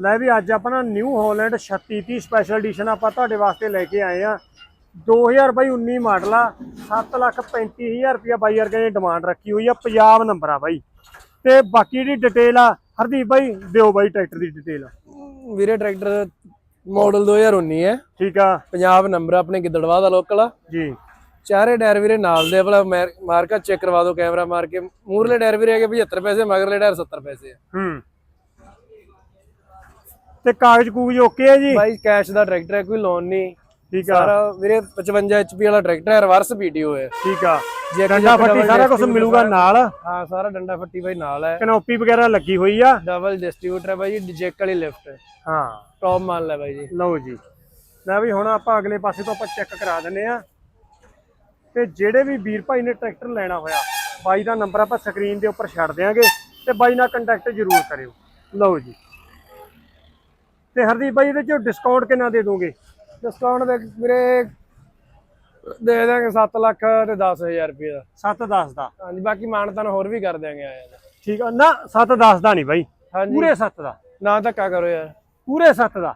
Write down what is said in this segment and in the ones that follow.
ਲੈ ਵੀ ਅੱਜ ਆਪਾਂ ਨਾ ਨਿਊ ਹਾਲੈਂਡ 3630 ਸਪੈਸ਼ਲ ਐਡੀਸ਼ਨ ਆਪਾਂ ਤੁਹਾਡੇ ਵਾਸਤੇ ਲੈ ਕੇ ਆਏ ਆ 2000 ਬਾਈ 19 ਮਾਡਲ ਆ 735000 ਰੁਪਇਆ ਬਾਈ ਵਰਗੇ ਨੇ ਡਿਮਾਂਡ ਰੱਖੀ ਹੋਈ ਆ ਪੰਜਾਬ ਨੰਬਰ ਆ ਬਾਈ। ਤੇ ਬਾਕੀ ਜਿਹੜੀ ਡਿਟੇਲ ਆ ਹਰਦੀਪ ਬਾਈ ਦਿਓ ਬਾਈ ਟਰੈਕਟਰ ਦੀ ਡਿਟੇਲ ਵੀਰੇ ਟਰੈਕਟਰ ਮਾਡਲ 2019 ਹੈ। ਠੀਕ ਆ। ਪੰਜਾਬ ਨੰਬਰ ਆਪਣੇ ਗਿੱਦੜਵਾ ਦਾ ਲੋਕਲ ਆ। ਜੀ। ਚਾਰੇ ਟਾਇਰ ਵੀਰੇ ਨਾਲ ਦੇ ਵਾਲਾ ਮਾਰਕਾ ਚੈੱਕ ਕਰਵਾ ਦਿਓ ਕੈਮਰਾ ਮਾਰ ਕੇ। ਮੂਰਲੇ ਟਾਇਰ ਵੀਰੇ ਹੈਗੇ 75 ਪੈਸੇ ਮਗਰਲੇ ਟਾਇਰ 70 ਪੈਸੇ ਆ। ਹੂੰ। ਤੇ ਕਾਗਜ਼ ਕੂਗਜ਼ ਓਕੇ ਆ ਜੀ? ਬਾਈ ਕੈਸ਼ ਦਾ ਟਰੈਕਟਰ ਹੈ ਕੋਈ ਲੋਨ ਨਹੀਂ। ਠੀਕ ਆ। ਸਾਰਾ ਵੀਰੇ 55 HP ਵਾਲਾ ਟਰੈਕਟਰ ਹੈ ਰਿਵਰਸ ਪੀਟੀਓ ਹੈ। ਠੀਕ ਆ। ਜੇ ਡੰਡਾ ਫੱਟੀ ਸਾਰਾ ਕੁਝ ਮਿਲੂਗਾ ਨਾਲ? ਹਾਂ ਸਾਰਾ ਡੰਡਾ ਫੱਟੀ ਬਾਈ ਨਾਲ ਹੈ। ਕਨੋਪੀ ਵਗੈਰਾ ਲੱਗੀ ਹੋਈ ਆ? ਡਬਲ ਡਿਸਟ੍ਰੀਬਿਊਟਰ ਹੈ ਬਾਈ ਜੀ ਜੈਕ ਵਾਲੀ ਲਿਫਟ ਹਾਂ। ਟੌਪ ਮਾਲ ਲੈ ਬਾਈ ਜੀ। ਲਓ ਜੀ। ਲੈ ਵੀ ਹੁਣ ਆਪਾਂ ਅਗਲੇ ਪਾਸੇ ਤੋਂ ਆਪਾਂ ਚੈੱਕ ਕਰਾ ਦਿੰਨੇ ਆ ਤੇ ਜਿਹੜੇ ਵੀ ਵੀਰ ਭਾਈ ਨੇ ਟਰੈਕਟਰ ਲੈਣਾ ਹੋਇਆ ਬਾਈ ਦਾ ਨੰਬਰ ਆਪਾਂ ਸਕਰੀਨ ਦੇ ਉੱਪਰ ਛੱਡ ਦਿਆਂਗੇ ਤੇ ਬਾਈ ਨਾਲ ਕੰਟੈਕਟ ਜ਼ਰੂਰ ਕਰਿਓ। ਲਓ ਜੀ। ਤੇ ਹਰਦੀਪ ਬਾਈ ਇਹਦੇ ਚੋਂ ਡਿਸਕਾਊਂਟ ਕਿੰਨਾ ਦੇ ਦੋਗੇ? ਡਿਸਕਾਊਂਟ ਦੇ ਵੀਰੇ ਦੇ ਦਾਂਗੇ 7 ਲੱਖ ਤੇ 10000 ਰੁਪਏ ਦਾ। 7 10 ਦਾ। ਹਾਂਜੀ ਬਾਕੀ ਮਾਨਤਾਨ ਹੋਰ ਵੀ ਕਰ ਦਿਆਂਗੇ ਆਇਆ ਦਾ। ਠੀਕ ਆ ਨਾ 7 10 ਦਾ ਨਹੀਂ ਬਾਈ। ਹਾਂਜੀ। ਪੂਰੇ 7 ਦਾ। ਨਾ ਧੱਕਾ ਕਰੋ ਯਾਰ। ਪੂਰੇ 7 ਦਾ।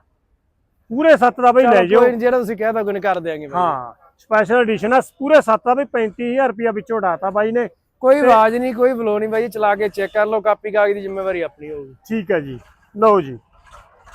ਪੂਰੇ 7 ਦਾ ਬਾਈ ਲੈ ਜਿਓ। ਕੋਈ ਜਿਹੜਾ ਤੁਸੀਂ ਕਹਿ ਦੋ ਕੋਈ ਕਰ ਦਿਆਂਗੇ ਬਾਈ। ਹਾਂ ਸਪੈਸ਼ਲ ਐਡੀਸ਼ਨ ਆ ਪੂਰੇ 7 ਦਾ ਵੀ 35000 ਰੁਪਇਆ ਵਿੱਚੋਂ ਉਡਾਤਾ ਬਾਈ ਨੇ। ਕੋਈ ਆਵਾਜ਼ ਨਹੀਂ ਕੋਈ ਫਲੋ ਨਹੀਂ ਬਾਈ ਚਲਾ ਕੇ ਚੈੱਕ ਕਰ ਲਓ ਕਾਪੀ ਕਾਗਜ਼ ਦੀ ਜ਼ਿੰਮੇਵਾਰੀ ਆਪਣੀ ਹੋਊਗੀ। ਠੀਕ ਹੈ ਜੀ। ਲਓ ਜੀ।